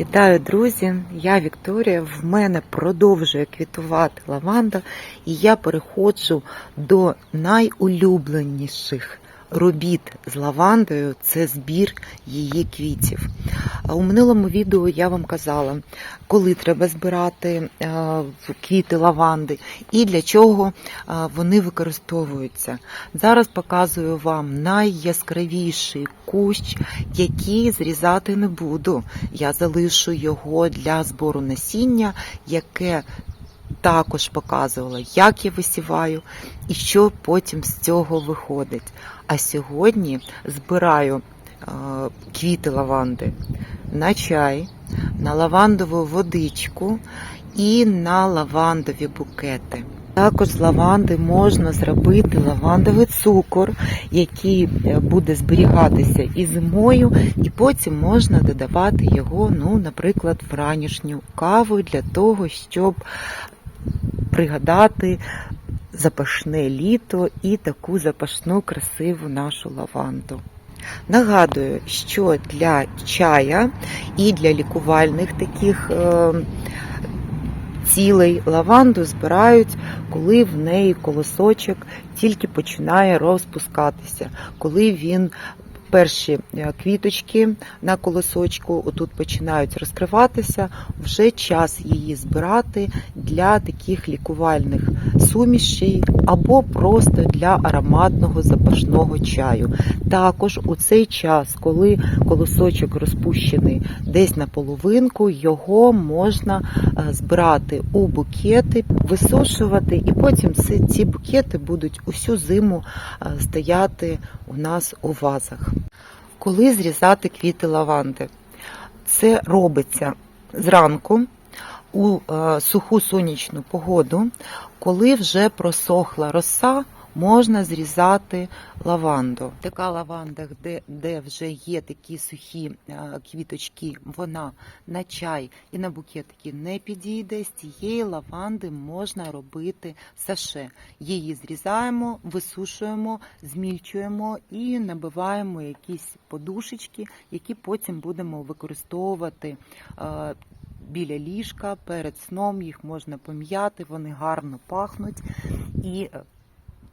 Вітаю, друзі! Я Вікторія. В мене продовжує квітувати лаванда, і я переходжу до найулюбленіших робіт з лавандою це збір її квітів. У минулому відео я вам казала, коли треба збирати е, квіти лаванди і для чого е, вони використовуються. Зараз показую вам найяскравіший кущ, який зрізати не буду. Я залишу його для збору насіння, яке також показувала, як я висіваю і що потім з цього виходить. А сьогодні збираю е, квіти лаванди на чай, на лавандову водичку і на лавандові букети. Також з лаванди можна зробити лавандовий цукор, який е, буде зберігатися і зимою, і потім можна додавати його, ну, наприклад, в ранішню каву для того, щоб пригадати запашне літо і таку запашну красиву нашу лаванду. Нагадую, що для чая і для лікувальних таких е, цілей лаванду збирають, коли в неї колосочок тільки починає розпускатися, коли він перші е, квіточки на колосочку отут починають розкриватися, вже час її збирати для таких лікувальних сумішей або просто для ароматного запашного чаю. Також у цей час, коли колосочок розпущений десь на половинку, його можна е, збирати у букети, висушувати, і потім ці- букети будуть усю зиму е, стояти у нас у вазах. Коли зрізати квіти лаванди? Це робиться зранку у е, суху сонячну погоду, коли вже просохла роса, можна зрізати лаванду. Така лаванда, де, де вже є такі сухі е, квіточки, вона на чай і на букетики не підійде. З цієї лаванди можна робити саше. Її зрізаємо, висушуємо, змільчуємо і набиваємо якісь подушечки, які потім будемо використовувати е, біля ліжка перед сном. Їх можна пом'яти, вони гарно пахнуть і е,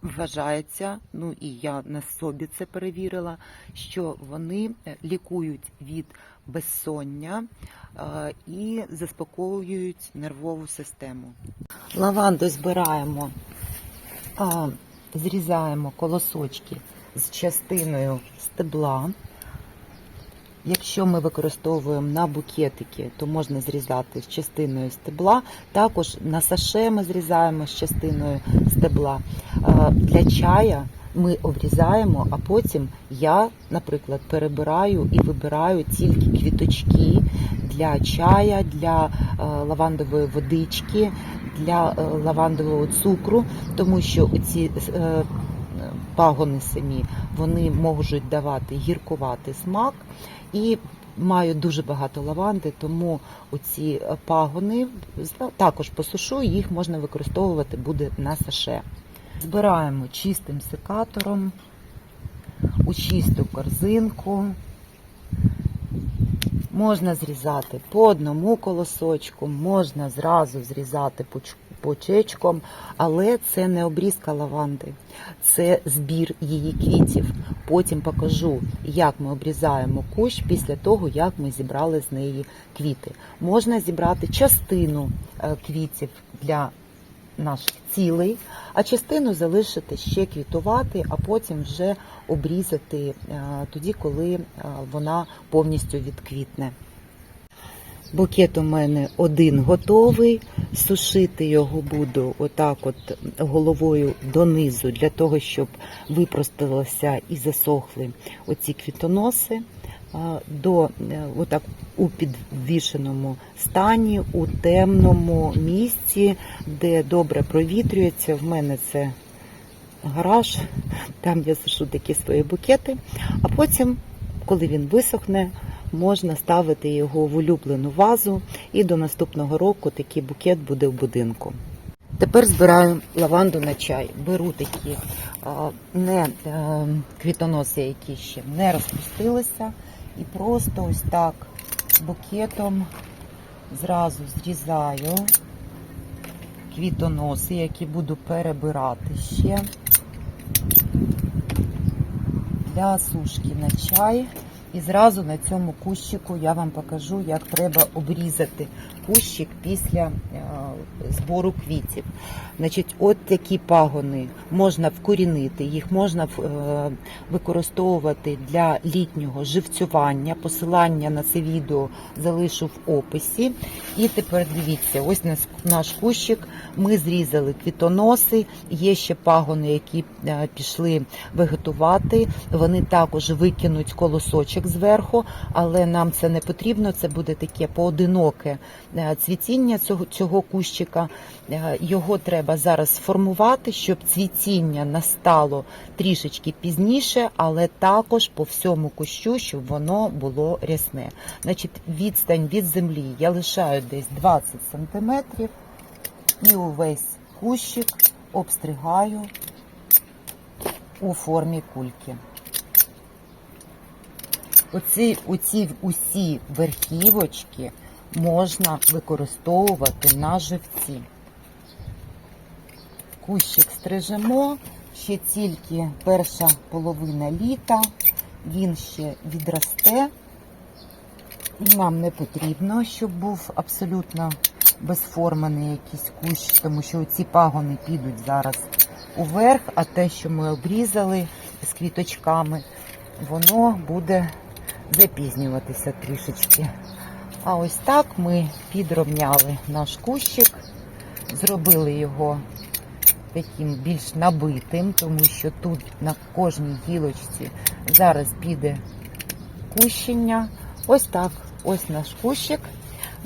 вважається, ну і я на собі це перевірила, що вони е, лікують від безсоння е, і заспокоюють нервову систему. Лаванду збираємо, зрізаємо колосочки з частиною стебла. Якщо ми використовуємо на букетики, то можна зрізати з частиною стебла. Також на саше ми зрізаємо з частиною стебла. Для чая ми обрізаємо, а потім я, наприклад, перебираю і вибираю тільки квіточки для чая, для е, лавандової водички, для е, лавандового цукру, тому що ці е, пагони самі вони можуть давати гіркуватий смак і маю дуже багато лаванди, тому оці пагони також посушу, їх можна використовувати буде на саше. Збираємо чистим секатором у чисту корзинку. Можна зрізати по одному колосочку, можна зразу зрізати почечком, але це не обрізка лаванди, це збір її квітів. Потім покажу, як ми обрізаємо кущ після того, як ми зібрали з неї квіти. Можна зібрати частину е, квітів для наших цілей, а частину залишити ще квітувати, а потім вже обрізати е, тоді, коли е, вона повністю відквітне. Букет у мене один готовий. Сушити його буду отак, от головою донизу, для того, щоб випростилося і засохли оці квітоноси. А, До е, отак у підвішеному стані, у темному місці, де добре провітрюється. В мене це гараж, там я сушу такі свої букети, а потім, коли він висохне, можна ставити його в улюблену вазу, і до наступного року такий букет буде в будинку. Тепер збираю лаванду на чай. Беру такі не е, квітоноси, які ще не розпустилися, і просто ось так букетом зразу зрізаю квітоноси, які буду перебирати ще для сушки на чай. І зразу на цьому кущику я вам покажу, як треба обрізати кущик після е, збору квітів. Значить, от такі пагони можна вкорінити, їх можна е, використовувати для літнього живцювання. Посилання на це відео залишу в описі. І тепер дивіться, ось наш- кущик. Ми зрізали квітоноси. Є ще пагони, які е, пішли вегетувати. Вони також викинуть колосочок зверху, але нам це не потрібно. Це буде таке поодиноке е, цвітіння цього, цього кущика. Його треба зараз сформувати, щоб цвітіння настало трішечки пізніше, але також по всьому кущу, щоб воно було рясне. Значить, відстань від землі я лишаю десь 20 сантиметрів і увесь кущик обстригаю у формі кульки. Оці, оці усі верхівочки можна використовувати на живці. Кущик стрижемо, ще тільки перша половина літа, він ще відросте. І нам не потрібно, щоб був абсолютно безформений якийсь кущ, тому що ці пагони підуть зараз уверх, а те, що ми обрізали з квіточками, воно буде запізнюватися трішечки. А ось так ми підровняли наш кущик, зробили його таким більш набитим, тому що тут на кожній гілочці зараз піде кущення. Ось так, ось наш кущик.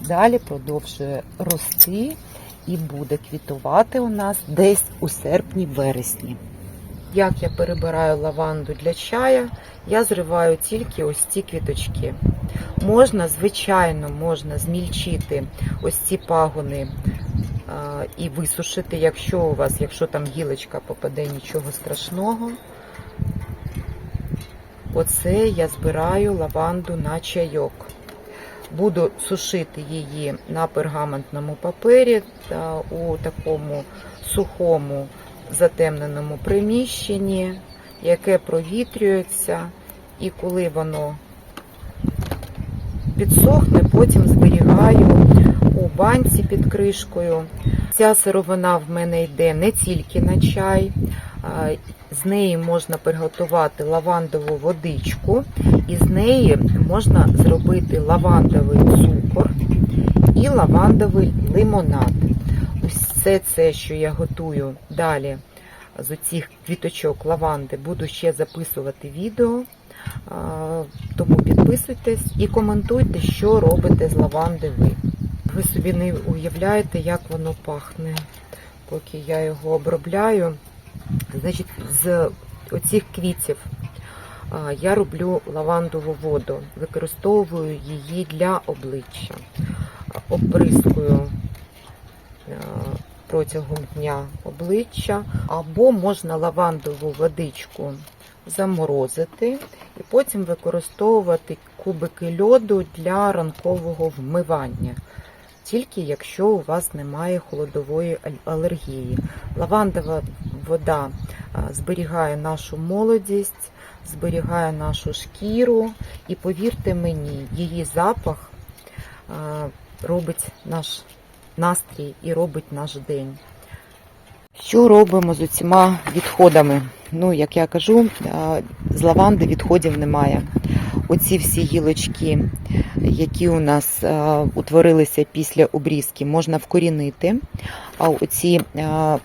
Далі продовжує рости і буде квітувати у нас десь у серпні-вересні. Як я перебираю лаванду для чая, я зриваю тільки ось ці квіточки. Можна, звичайно, можна змільчити ось ці пагони і висушити, якщо у вас, якщо там гілочка попаде, нічого страшного. Оце я збираю лаванду на чайок. Буду сушити її на пергаментному папері та у такому сухому затемненому приміщенні, яке провітрюється, і коли воно підсохне, потім зберігаю банці під кришкою. Ця сировина в мене йде не тільки на чай, з неї можна приготувати лавандову водичку, і з неї можна зробити лавандовий цукор і лавандовий лимонад. Все це, що я готую далі з оцих квіточок лаванди, буду ще записувати відео. Тому підписуйтесь і коментуйте, що робите з лаванди ви. Ви собі не уявляєте, як воно пахне, поки я його обробляю. Значить, з оцих квітів я роблю лавандову воду, використовую її для обличчя, А, оприскую протягом дня обличчя, або можна лавандову водичку заморозити і потім використовувати кубики льоду для ранкового вмивання. Тільки якщо у вас немає холодової алергії. Лавандова вода зберігає нашу молодість, зберігає нашу шкіру, і повірте мені, її запах робить наш настрій і робить наш день. Що робимо з усіма відходами? Ну, як я кажу, з лаванди відходів немає. Оці всі гілочки, які у нас а, утворилися після обрізки, можна вкорінити. А оці а,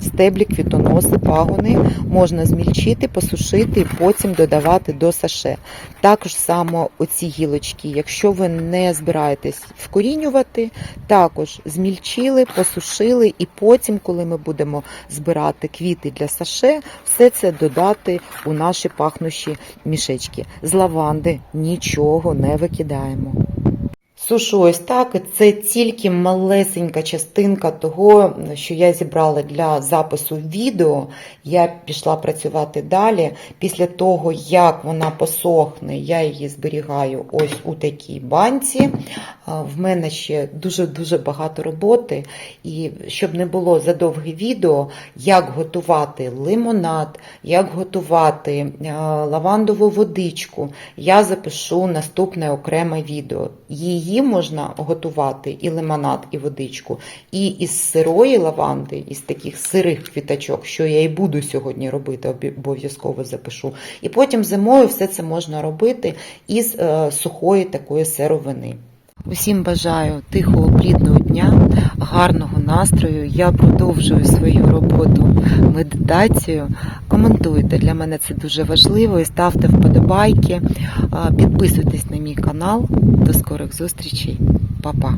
стеблі, квітоноси, пагони можна змільчити, посушити і потім додавати до саше. Також само оці гілочки, якщо ви не збираєтесь вкорінювати, також змільчили, посушили, і потім, коли ми будемо збирати квіти для саше, все це додати у наші пахнущі мішечки. З лаванди нічого не викидаємо. Сушу ось так, це тільки малесенька частинка того, що я зібрала для запису відео. Я пішла працювати далі. Після того, як вона посохне, я її зберігаю ось у такій банці. В мене ще дуже-дуже багато роботи. І щоб не було задовге відео, як готувати лимонад, як готувати лавандову водичку, я запишу наступне окреме відео. Її можна готувати і лимонад, і водичку, і із сирої лаванди, із таких сирих квіточок, що я і буду сьогодні робити, обов'язково запишу. І потім зимою все це можна робити із е, сухої такої сировини. Усім бажаю тихого, плідного дня, гарного настрою. Я продовжую свою роботу медитацію. Коментуйте, для мене це дуже важливо. І ставте вподобайки, підписуйтесь на мій канал. До скорих зустрічей, Па-па!